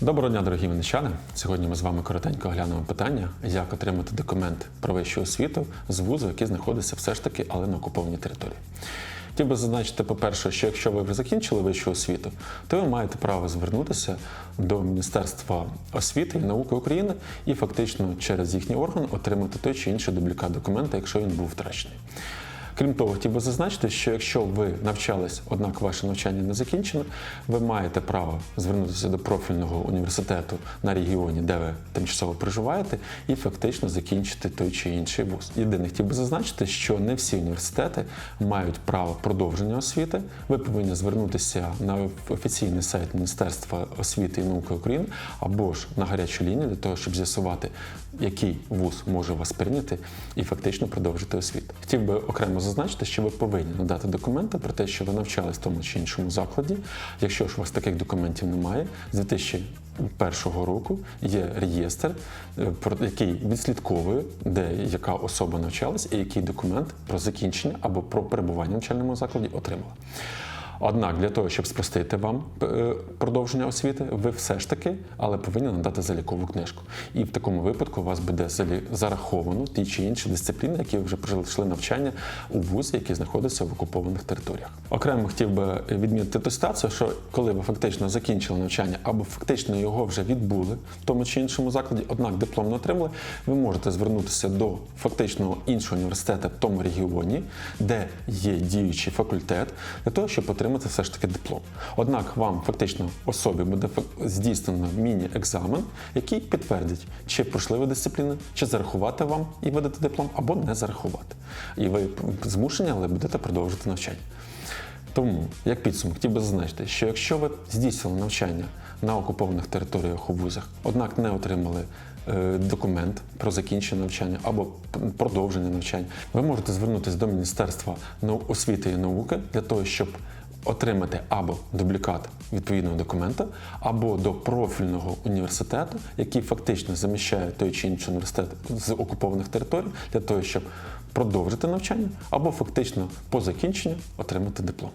Доброго дня, дорогі вінничани. Сьогодні ми з вами коротенько оглянемо питання, як отримати документ про вищу освіту з вузу, який знаходиться все ж таки, але на окупованій території. Хотів би зазначити, по-перше, що якщо ви вже закінчили вищу освіту, то ви маєте право звернутися до Міністерства освіти і науки України і фактично через їхній орган отримати той чи інший дублікат документа, якщо він був втрачений. Крім того, хотів би зазначити, що якщо ви навчались, однак ваше навчання не закінчено, ви маєте право звернутися до профільного університету на регіоні, де ви тимчасово проживаєте, і фактично закінчити той чи інший вуз. Єдине, хотів би зазначити, що не всі університети мають право продовження освіти. Ви повинні звернутися на офіційний сайт Міністерства освіти і науки України або ж на гарячу лінію для того, щоб з'ясувати, який вуз може вас прийняти і фактично продовжити освіту. Хотів би окремо зазначити, що ви повинні надати документи про те, що ви навчались в тому чи іншому закладі. Якщо ж у вас таких документів немає, з 2001 року є реєстр, е, який відслідковує, де яка особа навчалась і який документ про закінчення або про перебування в навчальному закладі отримала. Однак для того, щоб спростити вам е, продовження освіти, ви все ж таки, але повинні надати залікову книжку. І в такому випадку у вас буде зараховано ті чи інші дисципліни, які вже пройшли навчання у вузі, які знаходяться в окупованих територіях. Окремо хотів би відмітити ту ситуацію, що коли ви фактично закінчили навчання або фактично його вже відбули в тому чи іншому закладі, однак диплом не отримали, ви можете звернутися до фактично іншого університету в тому регіоні, де є діючий факультет, для того, щоб отримати все ж таки диплом. Однак вам фактично особі буде здійснено міні-екзамен, який підтвердить, чи пройшли ви дисципліни, чи зарахувати вам і видати диплом, або не зарахувати. І ви змушені, але будете продовжувати навчання. Тому, як підсумок, хотів би зазначити, що якщо ви здійснили навчання на окупованих територіях у вузах, однак не отримали е, документ про закінчення навчання або продовження навчання, ви можете звернутися до Міністерства освіти і науки для того, щоб отримати або дублікат відповідного документа, або до профільного університету, який фактично заміщає той чи інший університет з окупованих територій, для того, щоб продовжити навчання, або фактично по закінченню отримати диплом.